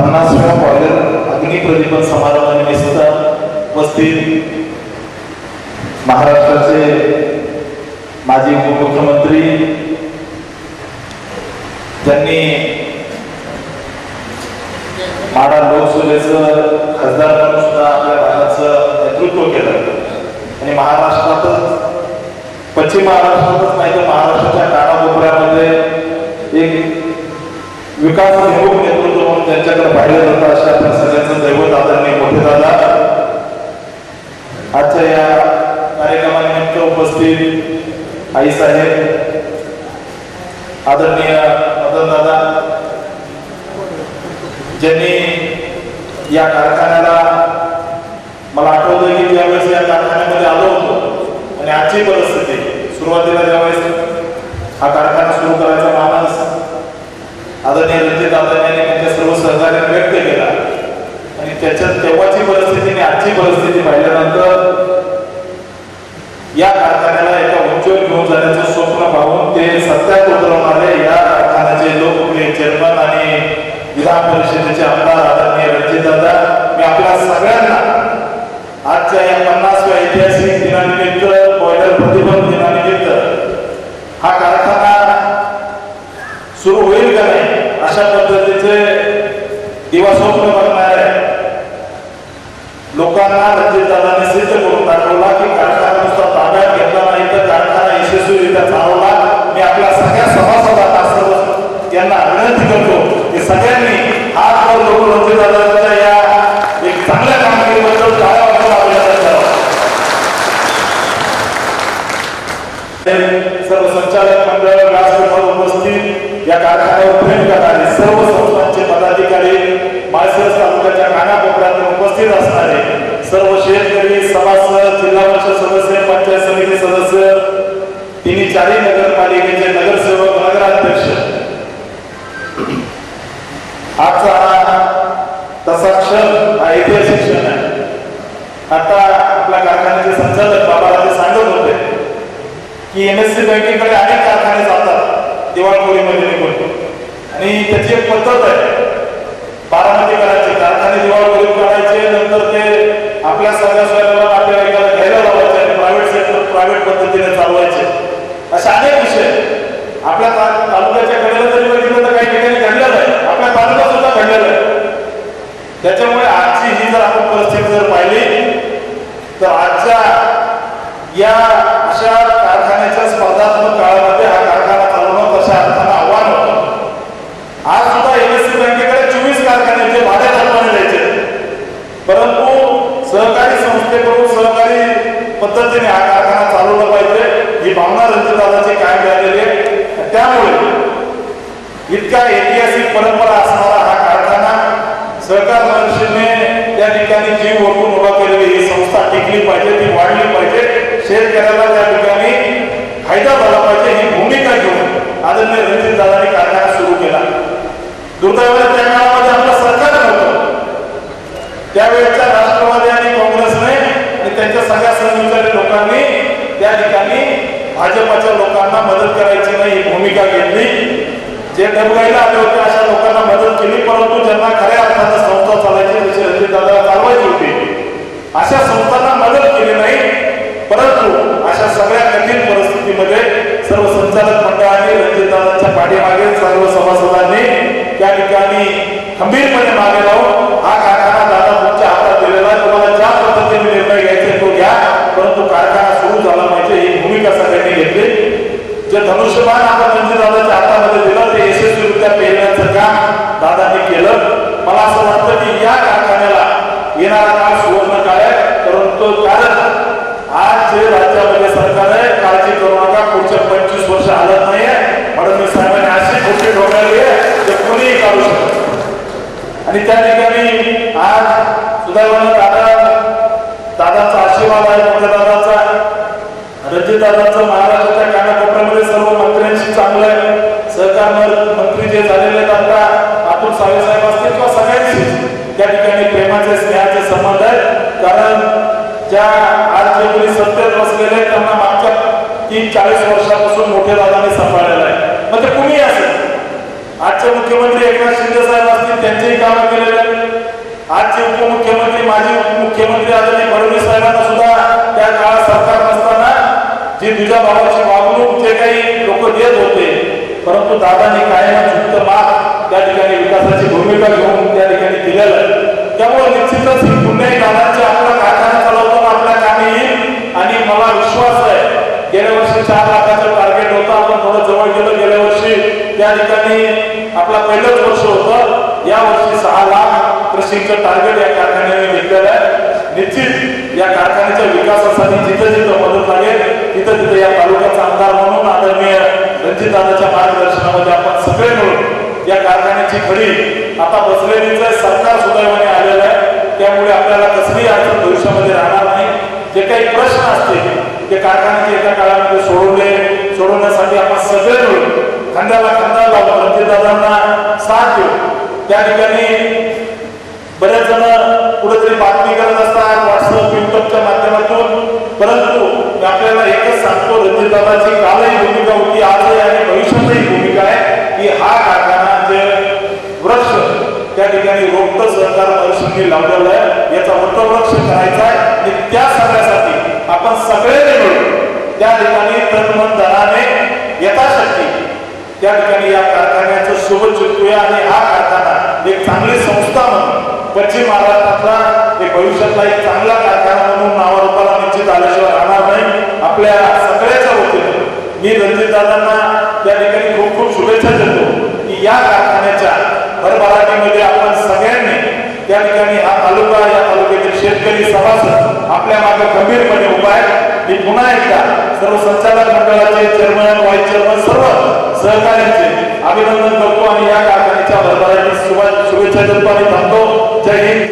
पन्नासव्या boiler अग्निप्रदीपन समारंभानिमित्त उपस्थित. महाराष्ट्राचे माजी उपमुख्यमंत्री त्यांनी माडा लोकसभेचं खासदार म्हणून सुद्धा आपल्या भागाचं नेतृत्व केलं. आणि महाराष्ट्रातच पश्चिम महाराष्ट्रातच नाही तर महाराष्ट्राच्या कानाकोपऱ्यामध्ये एक विकास म्हणून त्यांच्याकडे पाहिलं जातं अशा आपल्या सगळ्यांचं दैवत आदरणीय मोठे दादा. आजच्या या कार्यक्रमानिमित्त उपस्थित आई साहेब आदरणीय मदन दादा ज्यांनी या कारखान्याला मला आठवतं की ज्यावेळेस या कारखान्यामध्ये आलो होतो आणि आजची परिस्थिती सुरुवातीला ज्यावेळेस हा कारखाना सुरू करायचा मानस आदरणीय रणजित दादा त्यांच्या सर्व सहकार्याने व्यक्त केला. आणि त्याच्यात तेव्हाची परिस्थिती आणि आजची परिस्थिती पाहिल्यानंतर या कारखान्याला एका उंचीवर घेऊन जाण्याचं स्वप्न पाहून ते सत्यात उतरवणारे या कारखान्याचे लोकप्रिय चेअरमन आणि विधान परिषदेचे हात वर या. एक चांगल्या कामगिरीबद्दल टाळ्या वाजवून अभिनंदन करावं सर्व संचालक मंडळ व्यासपीठावर उपस्थित या कारखान्यावर प्रेम करणारे सर्व संस्थांचे पदाधिकारी माळशिरस तालुक्याच्या उपस्थित असणारे सर्व शेतकरी सभासद जिल्हा परिषद सदस्य पंचायत समिती सदस्य तिन्ही चारही नगरपालिकेचे नगरसेवक नगराध्यक्ष आजचा हा तसा क्षण हा ऐतिहासिक क्षण आहे आता आपल्या कारखान्याचे संचालक बाबाला सांगत होते की एम एस सी बँकेकडे अनेक कारखाने जातात दिवाळखोरीमध्ये निघून. आणि त्याची एक पद्धत आहे. बारामती करायचे कारखाने दिवाळखोरी करायचे नंतर ते आपल्या सगळ्या स्वयंला नातेवाईकाला घ्यायला लावायचे आणि प्रायव्हेट सेक्टर प्रायव्हेट पद्धतीने चालवायचे. असे अनेक विषय आपल्या तालुक्याच्या कडेला जरी बघितलं तर काही ठिकाणी घडलेलं आहे आपल्या तालुका सुद्धा घडलेलं आहे. त्याच्यामुळे आजची ही जर आपण परिस्थिती जर पाहिली तर आजच्या या सहकारी संस्थेकडून सहकारी पद्धतीने हा कारखाना चालवला पाहिजे. ही भावना रणजितदादाची कायम झालेली आहे. त्यामुळे इतका ऐतिहासिक परंपरा असणारा हा कारखाना सहकार महर्षीने त्या ठिकाणी जीव ओळखून उभा केलेली ही संस्था टिकली पाहिजे ती वाढली पाहिजे. शेतकऱ्याला त्या ठिकाणी फायदा झाला पाहिजे ही भूमिका घेऊन आदरणीय रणजित कारखाना सुरू केला. दुर्दैवाने त्या काळामध्ये आपलं सरकार नव्हतं. त्यावेळेच्या आणि त्यांच्या लोकांनी त्या ठिकाणी भाजपच्या लोकांना मदत करायची नाही ही भूमिका घेतली. जे डबगाईला आले होते अशा लोकांना मदत जे धनुष्यबाण आपण दादाच्या हातामध्ये दिलं. ते यशस्वीरित्या पेरण्याचं काम दादाने केलं. मला असं वाटतं की या कारखान्याला येणारा काळ सुवर्ण काळ आहे. परंतु कारण आज जे राज्यामध्ये सरकार आहे काळजी करू नका. पुढच्या पंचवीस वर्ष हालत नाहीये. फडणवीस साहेबांनी अशी खोटी ठोकायली आहे जे कोणीही काढू शकत आणि त्या ठिकाणी आज सुदैवानं दादा दादाचा आशीर्वाद आहे मोठ्या दादाचा. रणजित दादाचं महाराष्ट्राच्या चांगलं आहे सहकार मंत्री जे झालेले आहेत आता अतुल सावे साहेब असतील किंवा सगळ्यांशी त्या ठिकाणी प्रेमाचे स्नेहाचे संबंध आहेत. कारण ज्या आज जे कोणी सत्तेत बसलेले आहेत, त्यांना मागच्या तीन चाळीस वर्षापासून मोठ्या दादाने सांभाळलेलं आहे. मग ते कुणी असेल. आजचे मुख्यमंत्री एकनाथ शिंदे साहेब असतील त्यांचेही कामं केलेले आजचे उपमुख्यमंत्री माजी उपमुख्यमंत्री आदरणीय फडणवीस साहेबांना सुद्धा त्या काळात सरकार नसताना जी तुझ्या भावाची वागणूक जे काही लोक देत होते. परंतु दादांनी कायम झुकत माग त्या ठिकाणी विकासाची भूमिका घेऊन त्या ठिकाणी दिलेलं. आहे. त्यामुळे निश्चितच ही पुण्याही दादांची आपला कारखाना चालवताना आपल्या कामी येईल आणि मला विश्वास आहे. गेल्या वर्षी चार लाखाचं टार्गेट होतं. आपण थोडं जवळ गेलो. गेल्या वर्षी त्या ठिकाणी आपला पहिलंच वर्ष होतं. या वर्षी सहा लाख कृषीचं टार्गेट या कारखान्याने घेतलेलं आहे. निश्चित या कारखान्याच्या विकासासाठी जिथं जिथं मदत लागेल तिथं तिथं या तालुक्याचा आमदार म्हणून आदरणीय रणजित दादाच्या मार्गदर्शनामध्ये आपण सगळे मिळून या कारखान्याची खडी आता बसलेलीच आहे, सरकार सुदैवाने आलेलं आहे. त्यामुळे आपल्याला कसलीही अडचण भविष्यामध्ये राहणार नाही. जे काही प्रश्न असतील ते कारखान्याचे एका काळामध्ये सोडवले सोडवण्यासाठी आपण सगळे मिळून खांद्याला खांदा लावून रणजितदादांना साथ देऊ त्या ठिकाणी बरेच जण कुठेतरी बातमी करत असतात व्हॉट्सअप युट्यूबच्या माध्यमातून. परंतु मी आपल्याला एकच सांगतो रणजितदादाची कालही भूमिका होती आजही आणि भविष्यातही भूमिका आहे की हा कारखाना जे वृक्ष त्या ठिकाणी रोपट सरकार परिषदेने लावलेलं आहे याचा वटवृक्ष करायचा आहे आणि त्या सगळ्यासाठी आपण सगळे मिळून त्या ठिकाणी तनमन दराने यथाशक्ती त्या ठिकाणी या कारखान्याचं शुभ चुकूया आणि हा कारखाना एक चांगली संस्था म्हणून पश्चिम महाराष्ट्रातला एक भविष्यातला एक चांगला कारखाना म्हणून नावारूपाला निश्चित आल्याशिवाय राहणार नाही. आपल्या सगळ्याच्या वतीने मी रणजित दादांना त्या ठिकाणी खूप खूप शुभेच्छा देतो की या कारखान्याच्या भरभराटीमध्ये आपण सगळ्यांनी त्या ठिकाणी हा तालुका या तालुक्यातील शेतकरी सभासद आपल्या मागे गंभीरपणे उभा आहे. मी पुन्हा एकदा सर्व संचालक मंडळाचे चेअरमन व्हाईस चेअरमन सर्व सहकार्यांचे अभिनंदन करतो आणि या कारखान्याच्या भरभराटी शुभेच्छा देतो आणि थांबतो. जय हिंद.